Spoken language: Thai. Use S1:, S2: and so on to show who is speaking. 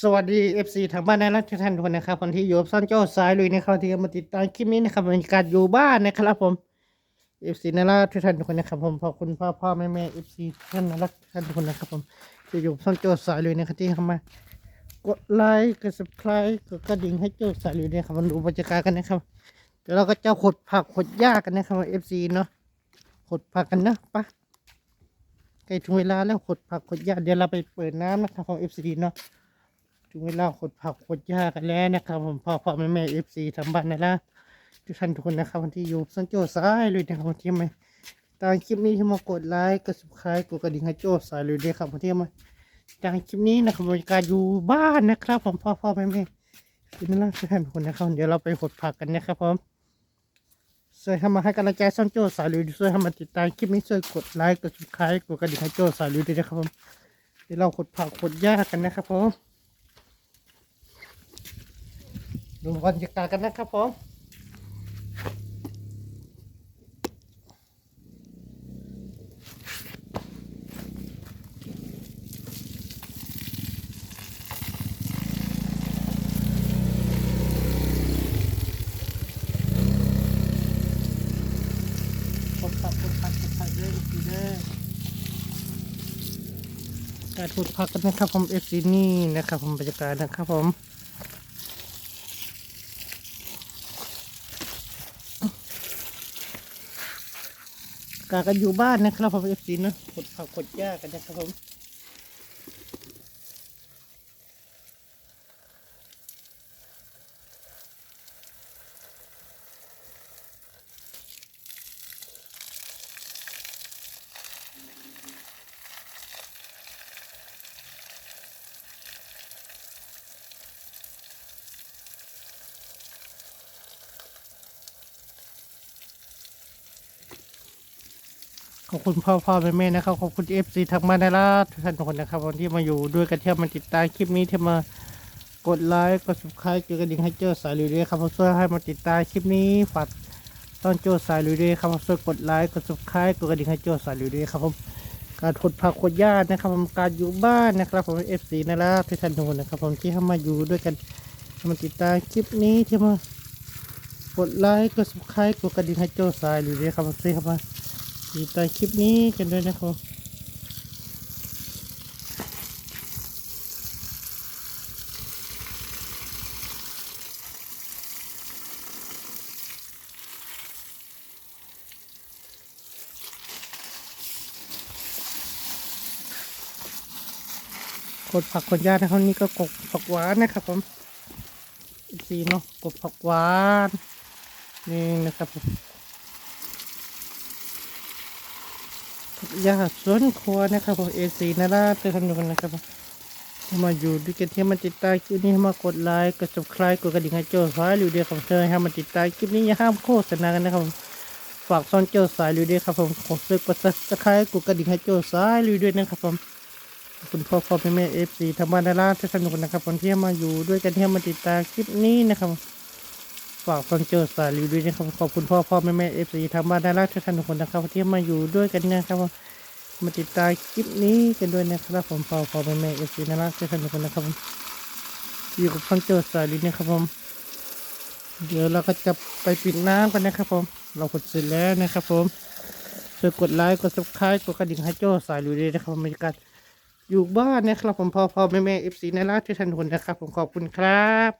S1: สวัสดี FC ทางบ้านและทุกท่านทุกคนนะครับคนที่อยู่กับซ่อนโจ้สายลุยนะครับที่มาติดตามคลิปนี้นะครับบรรยากาศอยู่บ้านนะครับผม FC นั่นละทุกท่านทุกคนนะครับผมขอบคุณพ่อพ่อแม่แม่ FC ท่านนะรักทุกท่านทุกคนนะครับผมที่อยู่กับซ่อนโจ้สายลุยนะครับที่เข้ามากดไลค์กด subscribe กดกระดิ่งให้โจ้สายลุยนะครับมาดูบรรยากาศกันนะครับเดี๋ยวเราก็จะขดผักขดหญ้ากันนะครับ FC เนาะขดผักกันนะปะใกล้ถึงเวลาแล้วขดผักขดหญ้าเดี๋ยวเราไปเปิดน้ำนะครับของ FC เนาะ ถึงเวลาขดผักขดหญ้ากันแล้วนะครับ ผมพ่อพ่อแม่แม่เอฟซีทำบ้านนะละทุกท่านทุกคนนะครับวันที่อยู่สันโจซ้ายเลยนะครับวันที่มาตามคลิปนี้ที่มากดไลค์กด subscribe กดกระดิ่งให้โจ้สายเลยด้วยครับวันที่มาตามคลิปนี้นะครับบรรยากาศอยู่บ้านนะครับ ผมพ่อพ่อแม่แม่ทุกท่านทุกท่านทุกคนนะครับเดี๋ยวเราไปขดผักกันนะครับผมช่วยทำมาให้กำลังใจสันโจสายเลยช่วยทำมาติดตามคลิปนี้ช่วยกดไลค์กด subscribe กดกระดิ่งให้โจ้สายเลยด้วยนะครับผมเดี๋ยวเราขดผักขดหญ้ากันนะครับผม ดูบรรยากาศกันนะครับผมกดผักกดผักกดผักเด้ออีกเด้อการกดผักกันนะครับผมเอฟซีนี่นะครับผมบรรยากาศนะครับผม กากันอยู่บ้านนะครับผมเอฟซีนะกดผักกดหญ้ากันนะครับผม ขอบคุณพ่อพ่อแม่แม่นะครับขอบคุณเอฟซีทางบ้านนะล่ะทุกท่านทุกคนนะครับวันที่มาอยู่ด้วยกันเที่ยวมาติดตามคลิปนี้ที่มากดไลค์กด subscribe กดกระดิ่งให้เจ้าสายลุยด้วยครับผมช่วยให้มาติดตามคลิปนี้ฝากต้อนโจ้สายลุยด้วยครับผมช่วยกดไลค์กด subscribe กดกระดิ่งให้เจ้าสายลุยด้วยครับผมการทดผักขดหญ้านะครับผมการอยู่บ้านนะครับผมเอฟซีนะล่ะทุกท่านทุกคนนะครับผมที่เข้ามาอยู่ด้วยกันมาติดตามคลิปนี้ที่มากดไลค์กด subscribe กดกระดิ่งให้เจ้าสายลุยด้วยครับผมช่วยเข้ามา ติดตามคลิปนี้กันด้วยนะครับกดผักกดหญ้านะครับนี่ก็กบผักหวานนะครับผมอีกสีเนาะกบผักหวานนี่นะครับผม ยาสวนครัวนะครับผมเอซีนะล่ะเตือนกันนะครับผมมาอยู่ด้วยกันที่มาติดตามคลิปนี้มากดไลค์กด subscribe กดกระดิ่งให้โจ้าสายลิวเดียของเธอให้มาติดตามคลิปนี้อย่าห้ามโฆษณากันนะครับฝากซ่อนโจ้าสายลิวเดียครับผมขอซื้อกด subscribe กดกระดิ่งให้โจ้าสายลิวด้วยนะครับผมคุณพ่อพ่อแม่แม่เอฟซีทางบ้านดาราที่สนุกนะครับผมที่มาอยู่ด้วยกันที่มาติดตามคลิปนี้นะครับ ฝากฟังเจอสายรีวิวด้วยนะครับขอบคุณพ่อพ่อแม่แม่เอฟซีทางบ้านน่ารักทุกท่านทุกคนนะครับที่มาอยู่ด้วยกันนะครับมาติดตามคลิปนี้กันด้วยนะครับผมพ่อพ่อแม่แม่เอฟซีน่ารักทุกท่านทุกคนนะครับผมอยู่กับฟังเจอสายรีวิวนะครับผมเดี๋ยวเราก็จะไปปิดน้ำกันนะครับผม เรากดเสร็จแล้วนะครับผมช่วยกดไลค์กดซับสไครต์กดกระดิ่งให้โจ้สายรีวิวด้วยนะครับบรรยากาศอยู่บ้านนะครับผมพ่อพ่อแม่แม่เอฟซีน่ารักทุกท่านทุกคนนะครับ ผมขอบคุณครับ